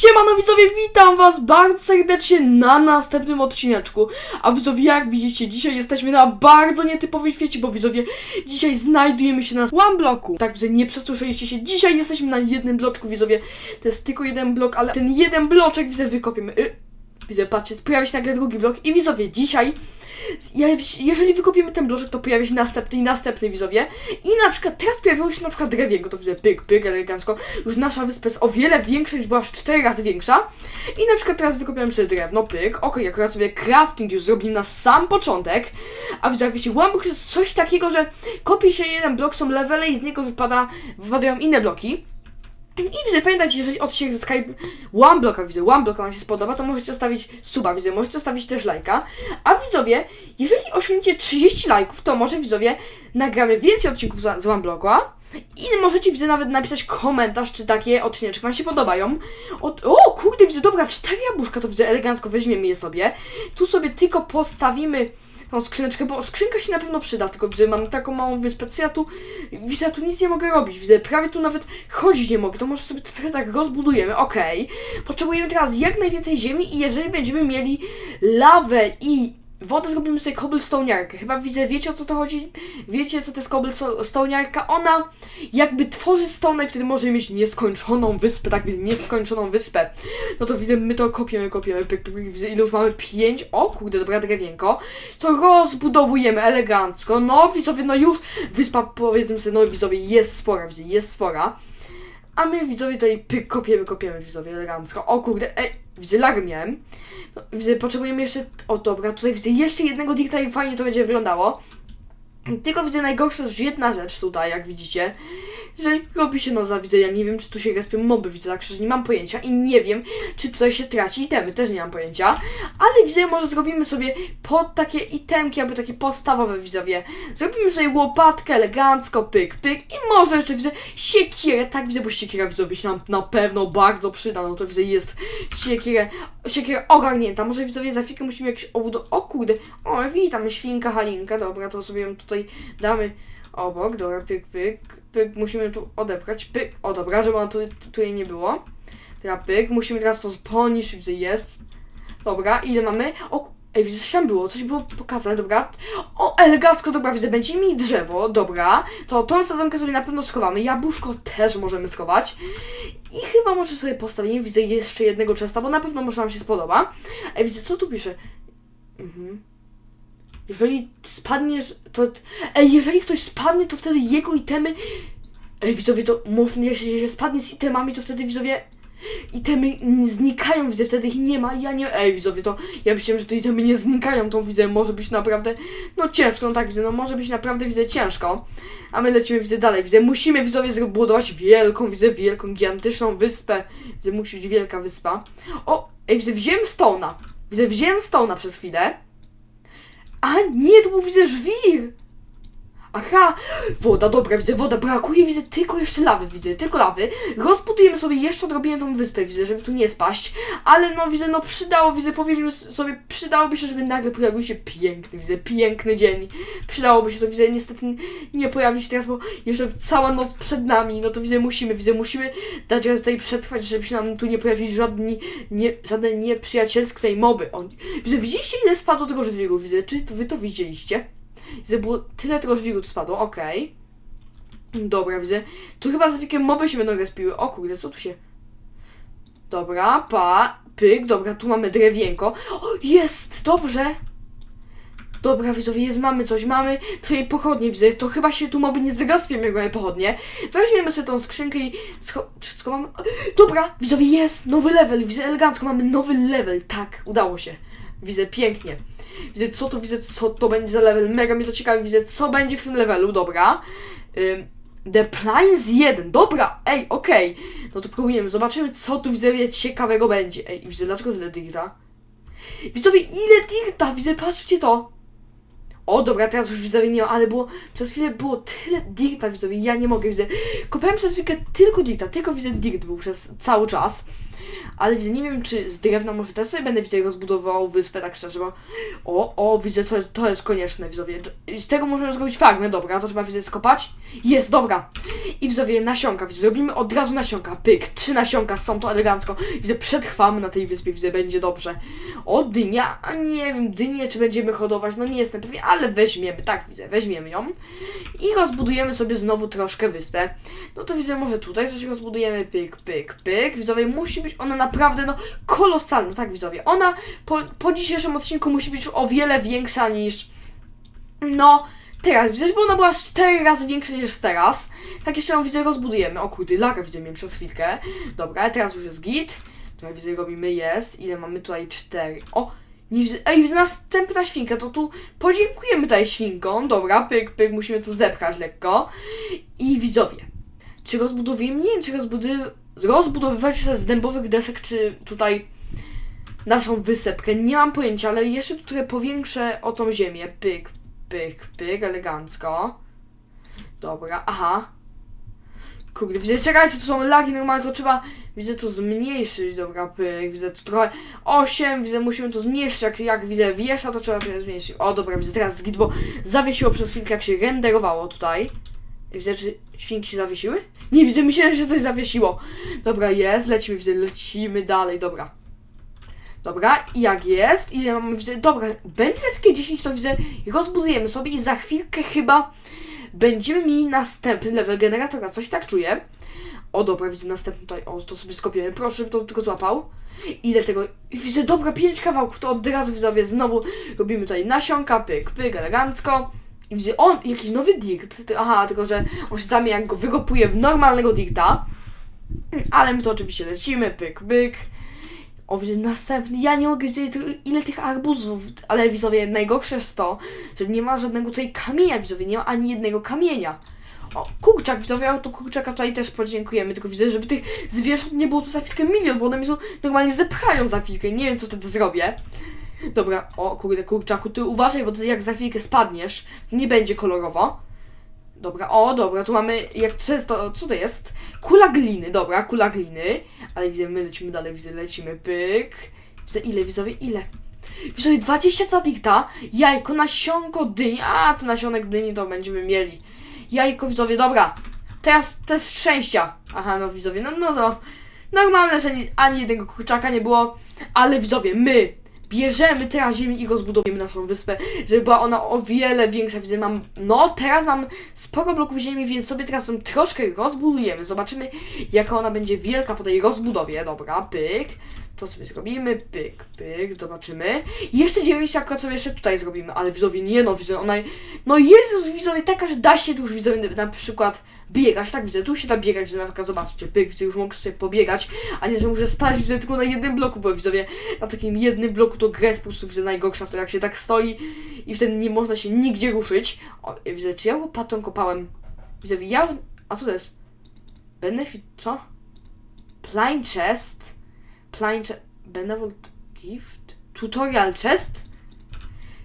Siemano widzowie, witam was bardzo serdecznie na następnym odcineczku. A widzowie, jak widzicie, dzisiaj jesteśmy na bardzo nietypowym świecie, bo widzowie, dzisiaj znajdujemy się na one bloku. Tak, widzę, nie przesłyszeliście się, dzisiaj jesteśmy na jednym bloczku, widzowie. To jest tylko jeden blok, ale ten jeden bloczek, widzę, wykopiemy. Y widzę, patrzcie, pojawia się nagle drugi blok i widzowie, dzisiaj jeżeli wykopiemy ten bloczek, to pojawia się następny i następny widzowie. I na przykład teraz pojawiło się na przykład drewienko, to widzę pyk, pyk, elegancko. Już nasza wyspa jest o wiele większa niż była aż 4 razy większa. I na przykład teraz wykopiłem sobie drewno, pyk. Ok, akurat sobie crafting już zrobili na sam początek. A widzę, jak wiecie, one jest coś takiego, że kopie się jeden blok, są levele i z niego wypada, wypadają inne bloki. I widzę, pamiętajcie, jeżeli odcinek ze Skype One Blocka widzę, One Blocka Wam się spodoba, to możecie zostawić suba, widzę, możecie zostawić też lajka. A widzowie, jeżeli osiągniecie 30 lajków, to może widzowie nagramy więcej odcinków z z One Blocka. I możecie, widzę, nawet napisać komentarz, czy takie odcineczki Wam się podobają. O, o kurde, widzę, dobra, cztery jabłuszka, to widzę, elegancko weźmiemy je sobie. Tu sobie tylko postawimy tą skrzyneczkę, bo skrzynka się na pewno przyda, tylko widzę, mam taką małą wyspę, co ja tu, widzę, ja tu nic nie mogę robić, widzę, prawie tu nawet chodzić nie mogę, to może sobie to trochę tak rozbudujemy, okej. Potrzebujemy teraz jak najwięcej ziemi i jeżeli będziemy mieli lawę i wodę, zrobimy sobie cobblestone'arkę, chyba widzę, wiecie o co to chodzi? Wiecie co to jest cobblestone'arka? Ona jakby tworzy stone i wtedy możemy mieć nieskończoną wyspę, tak, widzę, nieskończoną wyspę. No to widzę, my to kopiemy, kopiemy, pyk, ile już mamy? Pięć, o kurde, dobra, drewienko. To rozbudowujemy elegancko, no widzowie, no już wyspa, powiedzmy sobie, no widzowie, jest spora, widzę, jest spora. A my widzowie tutaj kopiemy, kopiemy widzowie elegancko. O kurde, ej, miałem. No, potrzebujemy jeszcze, o dobra, tutaj widzę jeszcze jednego dikta i fajnie to będzie wyglądało. Tylko widzę najgorsza rzecz, jedna rzecz tutaj, jak widzicie, że robi się noza, widzę, ja nie wiem, czy tu się respią moby, widzę, tak szczerze nie mam pojęcia i nie wiem, czy tutaj się traci itemy, też nie mam pojęcia, ale widzę, może zrobimy sobie pod takie itemki, albo takie podstawowe, widzowie, zrobimy sobie łopatkę elegancko, pyk, pyk. I może jeszcze, widzę, siekierę, tak widzę, bo siekiera, widzowie, się nam na pewno bardzo przyda, no to widzę, jest siekierę, siekiera ogarnięta, może widzowie, za chwilkę musimy jakieś obudo, o kurde, o, witam, świnka, halinka, dobra, to sobie ją tutaj damy obok, dobra, pyk, pyk, pyk, musimy tu odepchać, pyk, o dobra, żeby ona tu, tu jej nie było. Teraz pyk, musimy teraz to sponić, widzę, jest. Dobra, ile mamy? O, ej, widzę, coś tam było, coś było pokazane, dobra. O, elegancko, dobra, widzę, będzie mi drzewo, dobra. To tą sadzonkę sobie na pewno schowamy, jabłuszko też możemy schować. I chyba może sobie postawimy, widzę jeszcze jednego chesta, bo na pewno może nam się spodoba. Ej, widzę, co tu pisze? Mhm. Jeżeli spadniesz, to... Ej, jeżeli ktoś spadnie, to wtedy jego itemy... Ej, widzowie, to można, jeśli się spadnie z itemami, to wtedy widzowie... Itemy znikają, widzę, wtedy ich nie ma, ja nie... Ej, widzowie, to... Ja myślałem, że to itemy nie znikają, to widzę, może być naprawdę... No ciężko, no tak widzę, no może być naprawdę, widzę, ciężko. A my lecimy, widzę, dalej, widzę, musimy, widzowie, zbudować wielką, widzę, wielką, gigantyczną wyspę. Widzę, musi być wielka wyspa. O, ej, widzę, wziąłem Stone'a. Widzę, wziąłem Stone'a przez chwilę. A nie, to był widzę żwir! Aha, woda, dobra, widzę, woda, brakuje, widzę tylko jeszcze lawy, widzę, tylko lawy. Rozbudujemy sobie jeszcze odrobinę tą wyspę, widzę, żeby tu nie spaść. Ale no, widzę, no przydało, widzę, powiedzmy sobie, przydałoby się, żeby nagle pojawił się piękny, widzę, piękny dzień. Przydałoby się to, widzę, niestety nie pojawi się teraz, bo jeszcze cała noc przed nami, no to widzę, musimy, widzę, musimy dać radę tutaj przetrwać, żeby się nam tu nie pojawili żadni, nie, żadne nieprzyjacielskie tutaj moby. On, widzę, widzieliście ile spadło tego żwiru, widzę, czy to wy to widzieliście? Widzę, było tyle tego żwiru tu spadło, okej. Dobra, widzę. Tu chyba za chwilkę moby się będą respiły. O kurde, co tu się... Dobra, pa, pyk, dobra, tu mamy drewienko. O, jest, dobrze. Dobra, widzowie, jest, mamy coś, mamy przynajmniej pochodnie, widzę, to chyba się tu moby nie zrespią, jak mamy pochodnie. Weźmiemy sobie tą skrzynkę i scho... Wszystko mamy... Dobra, widzowie, jest, nowy level, widzę, elegancko, mamy nowy level, tak, udało się. Widzę, pięknie. Widzę, co to, widzę, co to będzie za level. Mega mnie to ciekawi, widzę, co będzie w tym levelu, dobra. Ym, The Plains 1, dobra, ej, okej. No to próbujemy, zobaczymy, co tu widzę ciekawego będzie. Ej, widzę, dlaczego tyle dirta? Widzowie, ile dirta, widzę, patrzcie to. O, dobra, teraz już widzowie nie ma, ale było, przez chwilę było tyle dirta, widzowie, ja nie mogę, widzę. Kopałem przez chwilkę tylko dirta, tylko widzę dirt był przez cały czas. Ale widzę, nie wiem, czy z drewna może też sobie będę, widzę, rozbudował wyspę, tak szczerze, bo... O, o, widzę, to jest, to jest konieczne, widzowie. Z tego możemy zrobić farmę, dobra, to trzeba, widzę, skopać. Jest, dobra. I widzowie, nasionka, widzę, zrobimy od razu nasionka, pyk, trzy nasionka, są to elegancko. Widzę, przetrwamy na tej wyspie, widzę, będzie dobrze. O, dynia, a nie wiem, dynię, czy będziemy hodować, no nie jestem pewien, ale weźmiemy, tak widzę, weźmiemy ją. I rozbudujemy sobie znowu troszkę wyspę. No to widzę, może tutaj coś rozbudujemy, pyk, pyk, pyk. Widzowie, musi być ona naprawdę, no, kolosalna, tak widzowie. Ona po, po dzisiejszym odcinku musi być już o wiele większa niż, no, teraz. Widzę, bo ona była z 4 razy większa niż teraz. Tak jeszcze ją widzę, rozbudujemy. O kurde, laga miałem przez chwilkę. Dobra, teraz już jest git. Tutaj widzę, robimy jest. Ile mamy tutaj? 4. O, nie widzę. Ej, następna świnka, to tu podziękujemy tutaj świnkom. Dobra, pyk, pyk, musimy tu zepchać lekko. I widzowie, czy rozbudowujemy, nie wiem, czy rozbudowy, rozbudowywać się z dębowych desek, czy tutaj naszą wysepkę, nie mam pojęcia, ale jeszcze tu trochę powiększę o tą ziemię, pyk, pyk, pyk, elegancko. Dobra, aha. Kurde, widzę, czekajcie, tu są lagi normalne, to trzeba, widzę, to zmniejszyć, dobra, pyk, widzę, tu trochę, 8, widzę, musimy to zmniejszyć, jak, jak widzę, wiesza, to trzeba trochę zmniejszyć. O, dobra, widzę, teraz zgit, bo zawiesiło przez chwilkę, jak się renderowało tutaj. Widzę, czy świnki się zawiesiły? Nie, widzę, myślałem, że coś zawiesiło. Dobra, jest, lecimy, lecimy dalej, dobra. Dobra, i jak jest? Ile mamy, widzę, dobra, będzie takie 10, to widzę, rozbudujemy sobie i za chwilkę chyba będziemy mieli następny level generatora, coś tak czuję. O, dobra, widzę następny tutaj, o, to sobie skopiemy, proszę, żeby to tylko złapał. Ile tego, i widzę, dobra, 5 kawałków, to od razu widzowie znowu robimy tutaj nasionka, pyk, pyk, elegancko. I widzę, on, jakiś nowy dirt, Ty- aha, tylko że on się zamienia, go wykopuje w normalnego dirta. Ale my to oczywiście lecimy, pyk, pyk. O, widzę, następny, ja nie mogę wiedzieć ile tych arbuzów, ale widzowie, najgorsze jest to, że nie ma żadnego tutaj kamienia, widzowie, nie ma ani jednego kamienia. O, kurczak, widzowie, o tu kurczaka tutaj też podziękujemy, tylko widzę, żeby tych zwierząt nie było tu za chwilkę milion, bo one mnie tu normalnie zepchają za chwilkę, nie wiem co wtedy zrobię. Dobra, o kurde, kurczaku, ty uważaj, bo ty jak za chwilkę spadniesz, nie będzie kolorowo. Dobra, o, dobra, tu mamy, jak to jest to, co to jest? Kula gliny, dobra, kula gliny, ale widzę, my lecimy dalej, widzę, lecimy, pyk. Widzę, ile, widzowie, ile? Widzowie, 22 dikta, jajko, nasionko dyni, a, to nasionek dyni to będziemy mieli. Jajko, widzowie, dobra, teraz test szczęścia. Aha, no widzowie, no, no to normalne, że ni- ani jednego kurczaka nie było, ale widzowie, my bierzemy teraz ziemię i rozbudujemy naszą wyspę, żeby była ona o wiele większa. Widzę, mam, no teraz mam sporo bloków ziemi, więc sobie teraz ją troszkę rozbudujemy. Zobaczymy, jaka ona będzie wielka po tej rozbudowie. Dobra, pyk. To sobie zrobimy, pyk, pyk, zobaczymy. Jeszcze 9 akurat sobie jeszcze tutaj zrobimy, ale widzowie, nie no, widzę, ona, no jest widzowie taka, że da się tu już widzowie na przykład biegać, tak widzę, tu się da biegać, widzę, na przykład, zobaczcie, pyk, widzę, już mogę sobie pobiegać, a nie, że muszę stać, widzę, tylko na jednym bloku, bo widzowie, na takim jednym bloku to gra jest po prostu, widzę, najgorsza, w to jak się tak stoi i wtedy nie można się nigdzie ruszyć. O, widzę, czy ja łopatą kopałem? Widzę, ja, a co to jest? Benefit, co? Plain chest? Chest, benevolent gift? Tutorial chest?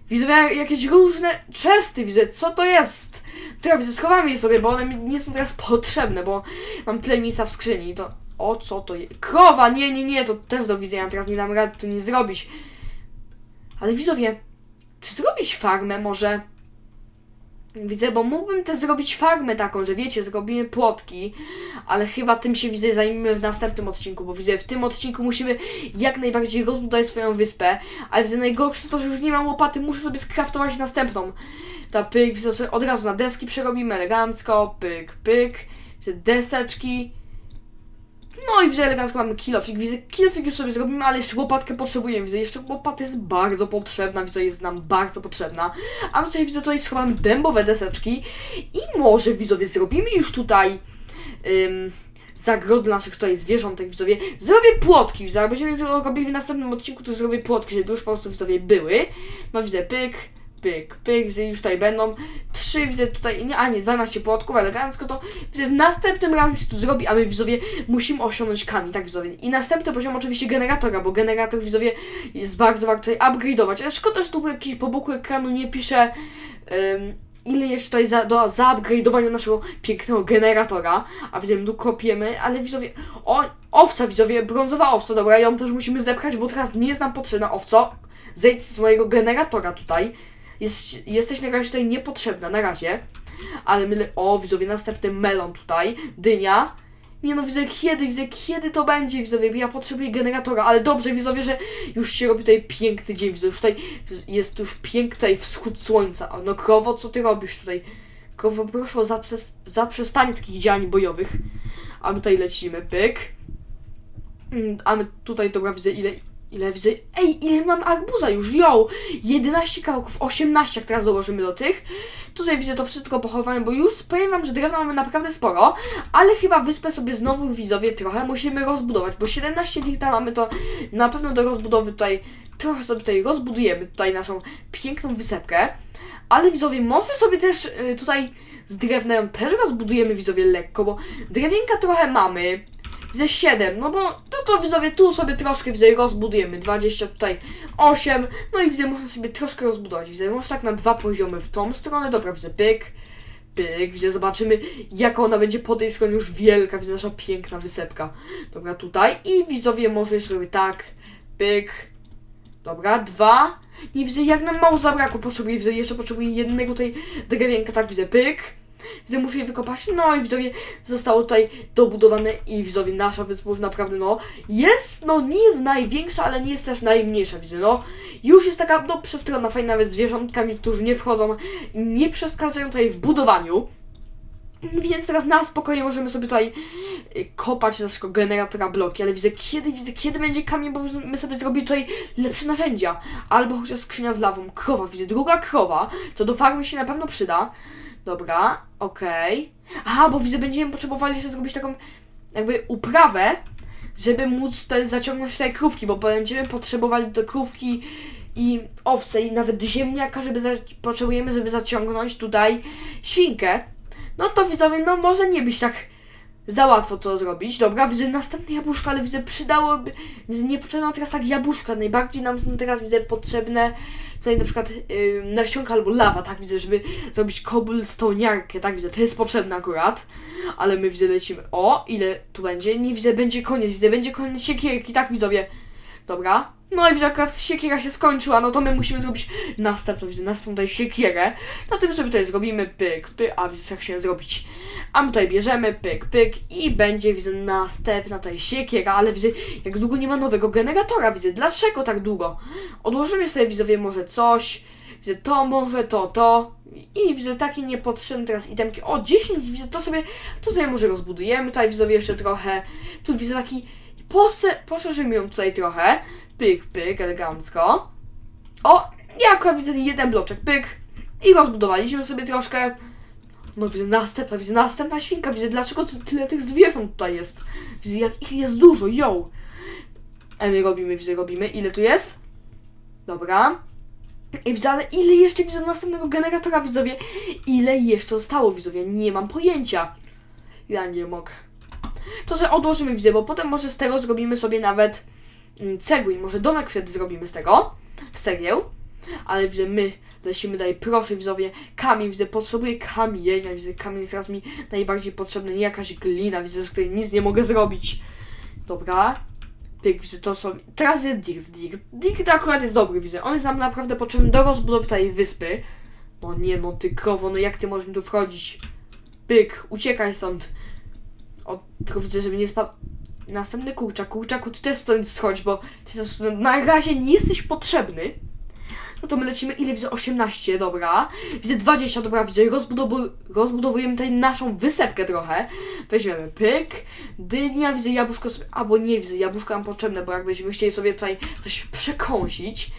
Widzę jak- jakieś różne chesty, widzę, co to jest? Teraz widzę, schowamy je sobie, bo one mi nie są teraz potrzebne, bo mam tyle miejsca w skrzyni, to... O co to jest? Krowa! Nie, nie, nie, to też do widzenia, teraz nie dam rady tu nie zrobić. Ale widzowie, czy zrobić farmę może? Widzę, bo mógłbym też zrobić farmę taką, że wiecie, zrobimy płotki, ale chyba tym się widzę zajmiemy w następnym odcinku, bo widzę, w tym odcinku musimy jak najbardziej rozbudować swoją wyspę, ale widzę, najgorsze to, że już nie mam łopaty, muszę sobie skraftować następną. Ta pyk, widzę, od razu na deski przerobimy elegancko, pyk, pyk, widzę, deseczki, no i widzę elegancko mamy kilofik, widzę kilofik już sobie zrobimy, ale jeszcze łopatkę potrzebujemy, widzę jeszcze łopata jest bardzo potrzebna, widzę jest nam bardzo potrzebna, a my tutaj widzę tutaj schowamy dębowe deseczki i może widzowie zrobimy już tutaj ym, zagrody naszych tutaj zwierzątek widzowie, zrobię płotki, widzowie, będziemy robili w następnym odcinku, to zrobię płotki, żeby już po prostu widzowie były, no widzę pyk, pyk, pyk, widzę, już tutaj będą trzy, widzę tutaj, nie, a nie, 12 płotków, elegancko to, w następnym razem się tu zrobi, a my widzowie musimy osiągnąć kamień, tak widzowie. I następny poziom oczywiście generatora, bo generator widzowie jest bardzo warto tutaj upgrade'ować, ale szkoda, że tu jakiś po boku ekranu nie pisze ym, ile jeszcze tutaj za, do zaupgrade'owania naszego pięknego generatora, a widzimy, tu kopiemy, ale widzowie, o, owca widzowie, brązowa owca, dobra, ją też musimy zepchać, bo teraz nie jest nam potrzebna owco, zejdź z mojego generatora tutaj, jest, jesteś na razie tutaj niepotrzebna, na razie, ale my, o widzowie, następny melon tutaj, dynia, nie no, widzę kiedy, widzę kiedy to będzie, widzowie, ja potrzebuję generatora, ale dobrze, widzowie, że już się robi tutaj piękny dzień, widzę, już tutaj jest już piękny tutaj wschód słońca. No krowo, co ty robisz tutaj? Krowo, proszę o zaprzes- zaprzestanie takich działań bojowych. A my tutaj lecimy, pyk. Mm, A my tutaj, dobra, widzę ile, ile widzę, ej, ile mam arbuza już, yo! 11 kawałków, 18 jak teraz dołożymy do tych. Tutaj widzę to wszystko pochowałem, bo już powiem wam, że drewna mamy naprawdę sporo, ale chyba wyspę sobie znowu widzowie trochę musimy rozbudować, bo 17 dikta mamy to na pewno do rozbudowy tutaj, trochę sobie tutaj rozbudujemy tutaj naszą piękną wysepkę, ale widzowie może sobie też y, tutaj z drewna ją też rozbudujemy widzowie lekko, bo drewienka trochę mamy, ze 7, no bo to, to widzowie tu sobie troszkę widzę rozbudujemy, 20 tutaj 8, no i widzę można sobie troszkę rozbudować, widzę może tak na dwa poziomy w tą stronę, dobra widzę pyk, pyk, widzę zobaczymy jak ona będzie po tej stronie. Już wielka, widzę nasza piękna wysepka, dobra tutaj. I widzowie może jeszcze sobie tak, pyk, dobra, dwa, nie widzę jak nam mało zabrakło, potrzebuję, widzę jeszcze potrzebuję jednego tutaj drewienka, tak widzę pyk, Widzę, muszę je wykopać. No i widzowie, zostało tutaj dobudowane i widzowie, nasza wyspa już naprawdę, no, jest, no, nie jest największa, ale nie jest też najmniejsza, widzę, no. Już jest taka, no, przestronna, fajna, nawet zwierzątkami, którzy nie wchodzą nie przeszkadzają tutaj w budowaniu. Więc teraz na spokojnie możemy sobie tutaj y, kopać naszego generatora bloki, ale widzę kiedy, widzę kiedy będzie kamień, bo my sobie zrobili tutaj lepsze narzędzia. Albo chociaż skrzynia z lawą, krowa, widzę, druga krowa, to do farmy się na pewno przyda. Dobra, okej. Aha, bo widzę, będziemy potrzebowali jeszcze zrobić taką jakby uprawę, żeby móc tutaj zaciągnąć tutaj krówki, bo będziemy potrzebowali do krówki i owce i nawet ziemniaka, żeby za- potrzebujemy, żeby zaciągnąć tutaj świnkę. No to widzowie, no może nie być tak za łatwo to zrobić. Dobra, widzę następne jabłuszka, ale widzę przydałoby, widzę nie potrzebne teraz tak jabłuszka, najbardziej nam są teraz widzę potrzebne tutaj na przykład yy, nasionka albo lawa, tak? Widzę, żeby zrobić cobblestoniarkę, tak? Widzę, to jest potrzebne akurat, ale my widzę lecimy, o, ile tu będzie, nie widzę, będzie koniec, widzę, będzie koniec siekierki, tak widzowie, dobra, no i akurat siekiera się skończyła, no to my musimy zrobić następną, następną siekierę, no tym sobie tutaj zrobimy pyk, pyk, a widzę, jak się zrobić, a my tutaj bierzemy pyk, pyk i będzie, widzę, następna tutaj siekiera, ale widzę, jak długo nie ma nowego generatora, widzę, dlaczego tak długo? Odłożymy sobie, widzowie, może coś, widzę to, może to, to. I widzę takie niepotrzebne teraz itemki, o 10, widzę, to sobie, to sobie może rozbudujemy, tutaj widzowie jeszcze trochę, tu widzę taki, pose, poszerzymy ją tutaj trochę, pyk, pyk, elegancko, o, ja akurat widzę jeden bloczek, pyk i rozbudowaliśmy sobie troszkę, no widzę następna, widzę następna świnka, widzę dlaczego ty- tyle tych zwierząt tutaj jest. Widzę jak ich jest dużo, yo. A my robimy, widzę, robimy. Ile tu jest? Dobra. I widzę, ale ile jeszcze widzę następnego generatora, widzowie? Ile jeszcze zostało, widzowie? Nie mam pojęcia. Ja nie mogę. To sobie odłożymy, widzę, bo potem może z tego zrobimy sobie nawet mm, cegły może domek wtedy zrobimy z tego. Z cegieł. Ale widzę, my lecimy dalej. Proszę, widzowie, kamień, widzę, potrzebuję kamienia, widzę, kamień jest teraz mi najbardziej potrzebny, nie jakaś glina, widzę, z której nic nie mogę zrobić. Dobra. Pyk, widzę, to są... Teraz widzę Dirt, Dirt. Dirt akurat jest dobry, widzę. On jest nam naprawdę potrzebny do rozbudowy tej wyspy. No nie, no ty krowo, no jak ty możesz mi tu wchodzić? Pyk, uciekaj stąd. O, tylko widzę, żeby nie spadł... Następny kurczak. Kurczaku, ty też stąd schodź, bo ty też na razie nie jesteś potrzebny. No to my lecimy, ile widzę? 18, dobra. Widzę 20, dobra, widzę. Rozbudowu- rozbudowujemy tutaj naszą wysepkę trochę. Weźmiemy pyk, dynia, widzę jabłuszko sobie, albo nie widzę, jabłuszko nam potrzebne, bo jakbyśmy chcieli sobie tutaj coś przekąsić,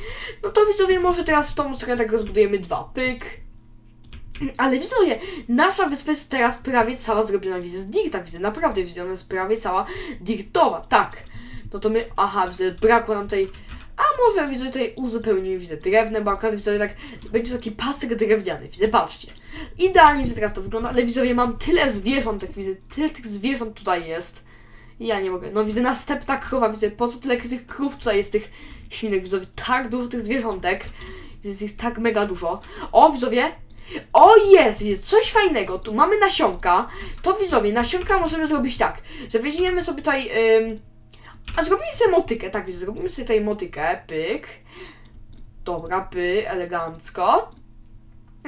no to widzowie, może teraz w tą stronę tak rozbudujemy dwa, pyk. Ale widzowie, nasza wyspa jest teraz prawie cała zrobiona, widzę, z dirta, widzę, naprawdę widzę, ona jest prawie cała dirtowa, tak. No to my, aha, widzę, brakło nam tej, a może widzę tutaj uzupełnimy, widzę drewne, bo akurat widzę tak, będzie taki pasek drewniany, widzę, patrzcie. Idealnie widzę teraz to wygląda, ale widzowie mam tyle zwierzątek, widzę, tyle tych zwierząt tutaj jest. Ja nie mogę, no widzę następna krowa, widzę, po co tyle tych krów tutaj jest, tych świnek, widzowie, tak dużo tych zwierzątek. Jest ich tak mega dużo. O, widzowie, o jest, widzę, coś fajnego. Tu mamy nasionka. To widzowie, nasionka możemy zrobić tak, że weźmiemy sobie tutaj. Ym, a zrobimy sobie motykę, tak, widzę, zrobimy sobie tutaj motykę, pyk. Dobra, py, elegancko.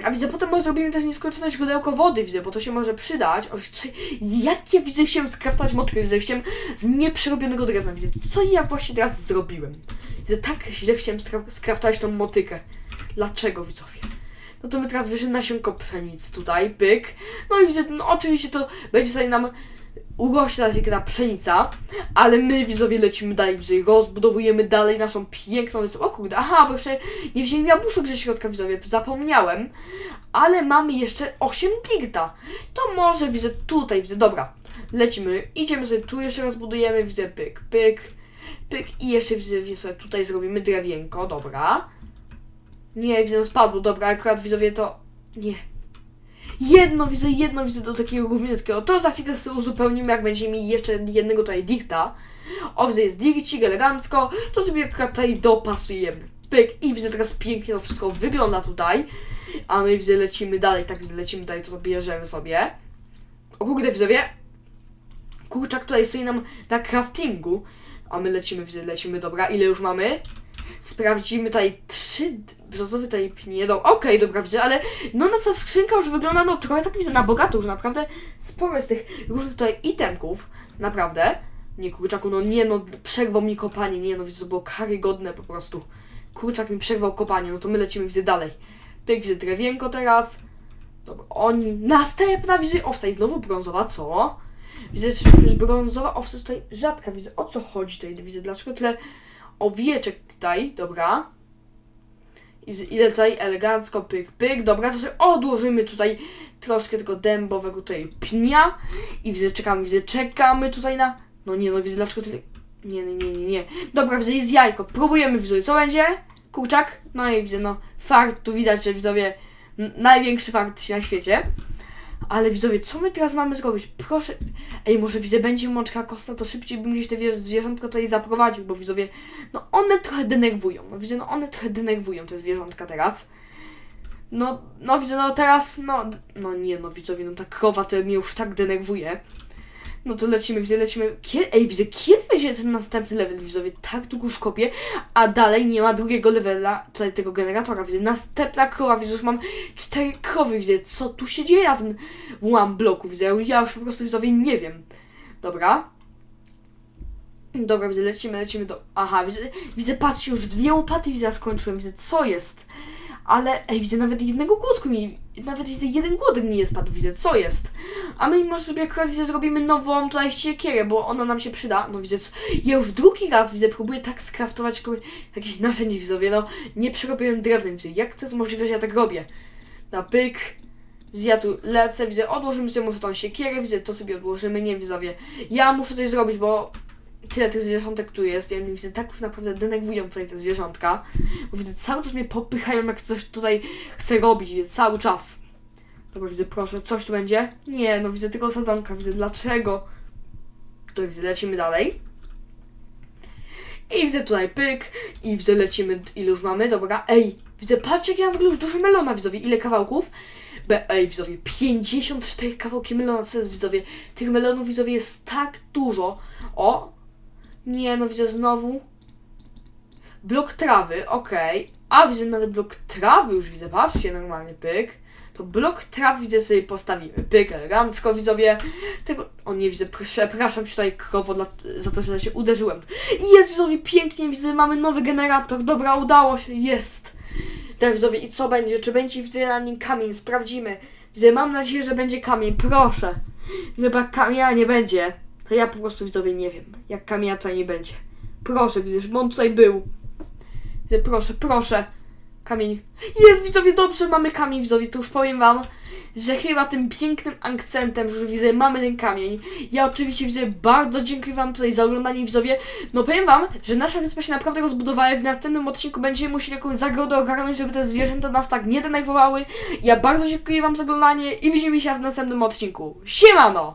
A widzę, potem może zrobimy też nieskończone źródełko wody, widzę, bo to się może przydać. O, co, jak ja widzę, chciałem skraftować motkę, widzę, chciałem z nieprzerobionego drewna, widzę, co ja właśnie teraz zrobiłem. Widzę, tak źle chciałem skra- skraftować tą motykę. Dlaczego, widzowie? No to my teraz bierzemy nasionko pszenicy tutaj, pyk. No i widzę, no oczywiście to będzie tutaj nam urośnie ta pszenica, ale my widzowie lecimy dalej, widzowie, rozbudowujemy dalej naszą piękną wyspę. O kurde, aha, bo jeszcze nie wziąłem jabłuszek ze środka, widzowie, zapomniałem, ale mamy jeszcze 8 digta. To może widzę tutaj, widzę, dobra, lecimy, idziemy sobie tu jeszcze rozbudujemy, widzę, pyk, pyk, pyk i jeszcze widzę, widzę tutaj zrobimy drewienko, dobra. Nie, widzę, spadło, dobra, akurat widzowie to... Nie. Jedno widzę, jedno widzę do takiego głównego. To za chwilę sobie uzupełnimy, jak będziemy mieli jeszcze jednego tutaj dikta. O, widzę, jest dikcik, elegancko. To sobie akurat tutaj dopasujemy. Pyk. I widzę, teraz pięknie to wszystko wygląda tutaj. A my widzę, lecimy dalej, tak widzę, lecimy dalej, to bierzemy sobie. O kurde, widzowie. Kurczak tutaj stoi nam na craftingu. A my lecimy, widzę, lecimy, dobra. Ile już mamy? Sprawdzimy tutaj trzy d- brzozowe tutaj pnie. Do... Okej, dobra, widzę, ale no na ta skrzynka już wygląda no trochę tak widzę na bogato, że naprawdę sporo jest tych różnych tutaj itemków. Naprawdę. Nie kurczaku, no nie no, przerwał mi kopanie, nie no, widzę, to było karygodne po prostu. Kurczak mi przerwał kopanie, no to my lecimy, widzę, dalej. Pyk, widzę drewienko teraz. Dobra, oni, następna, widzę, owca i znowu brązowa, co? Widzę, czy brązowa owca tutaj rzadka, widzę, o co chodzi tutaj, widzę, dlaczego tyle owieczek tutaj, dobra. Ile tutaj elegancko, pyk, pyk, dobra, to sobie odłożymy tutaj troszkę tego dębowego tutaj pnia i widzę, czekamy, widzę, czekamy tutaj na, no nie, no widzę, dlaczego tyle, nie, nie, nie, nie, dobra, widzę, jest jajko, próbujemy, widzowie, co będzie? Kurczak? No i widzę, no, fakt, tu widać, że widzowie, największy fakt na świecie. Ale widzowie, co my teraz mamy zrobić? Proszę. Ej, może widzę, będzie mączka kosta, to szybciej bym gdzieś te wie- zwierzątka tutaj zaprowadził, bo widzowie, no one trochę denerwują. No widzę, no one trochę denerwują te zwierzątka teraz. No, no widzę, no teraz, no, no nie, no widzowie, no ta krowa to mnie już tak denerwuje. No to lecimy, widzę, lecimy. Kiedy, ej, widzę, kiedy będzie ten następny level, widzowie? Tak długo już kopię, a dalej nie ma drugiego levela tutaj tego generatora, widzę. Następna krowa, widzę, już mam cztery krowy, widzę, co tu się dzieje na tym łam bloku, widzę. Ja już po prostu widzowie nie wiem. Dobra. Dobra, widzę, lecimy, lecimy do. Aha, widzę, widzę, patrzcie, już dwie łopaty widzę, skończyłem, widzę, co jest. Ale, ej, widzę, nawet jednego głodku mi, nawet jeden głodek mi nie spadł, widzę, co jest. A my może sobie akurat, zrobimy nową tutaj siekierę, bo ona nam się przyda. No widzę, co, ja już drugi raz, widzę, próbuję tak skraftować jakieś narzędzie, widzowie, no, nie przerobiłem drewnem, widzę, jak to jest możliwe, że ja tak robię. Na pyk, ja tu lecę, widzę, odłożymy sobie może tą siekierę, widzę, to sobie odłożymy, nie widzowie. Ja muszę coś zrobić, bo tyle tych zwierzątek tu jest, ja widzę, tak już naprawdę denerwują tutaj te zwierzątka. Bo widzę, cały czas mnie popychają, jak coś tutaj chcę robić, widzę, cały czas. Dobra, widzę, proszę, coś tu będzie? Nie, no widzę tylko sadzonka, widzę, dlaczego? Tutaj widzę, lecimy dalej. I widzę tutaj pyk, i widzę, lecimy, ile już mamy, dobra, ej, widzę, patrzcie, jak ja w ogóle już dużo melona, widzowie, ile kawałków? Be, ej, widzowie, 54 kawałki melona, co jest, widzowie? Tych melonów, widzowie, jest tak dużo. O! Nie, no widzę znowu. Blok trawy, okej. A, widzę nawet blok trawy już widzę, patrzcie, normalnie, pyk. To blok traw widzę sobie postawimy. Pyk, elegancko, widzowie. Tego, o nie widzę, przepraszam cię tutaj krowo dla, za to, że się uderzyłem. Jest, widzowie, pięknie, widzę, mamy nowy generator. Dobra, udało się, jest. Tak, widzowie, i co będzie? Czy będzie widzę na nim kamień? Sprawdzimy. Widzę, mam nadzieję, że będzie kamień. Proszę. Jak kamienia nie będzie, to ja po prostu widzowie nie wiem. Jak kamienia tutaj nie będzie. Proszę, widzę, żeby on tutaj był. Widzę, proszę, proszę. Kamień. Jest, widzowie, dobrze, mamy kamień, widzowie, to już powiem wam, że chyba tym pięknym akcentem, że widzę, mamy ten kamień. Ja oczywiście widzę, bardzo dziękuję wam tutaj za oglądanie, widzowie. No powiem wam, że nasza wyspa się naprawdę rozbudowała w następnym odcinku będziemy musieli jakąś zagrodę ogarnąć, żeby te zwierzęta nas tak nie denerwowały. Ja bardzo dziękuję wam za oglądanie i widzimy się w następnym odcinku. Siemano!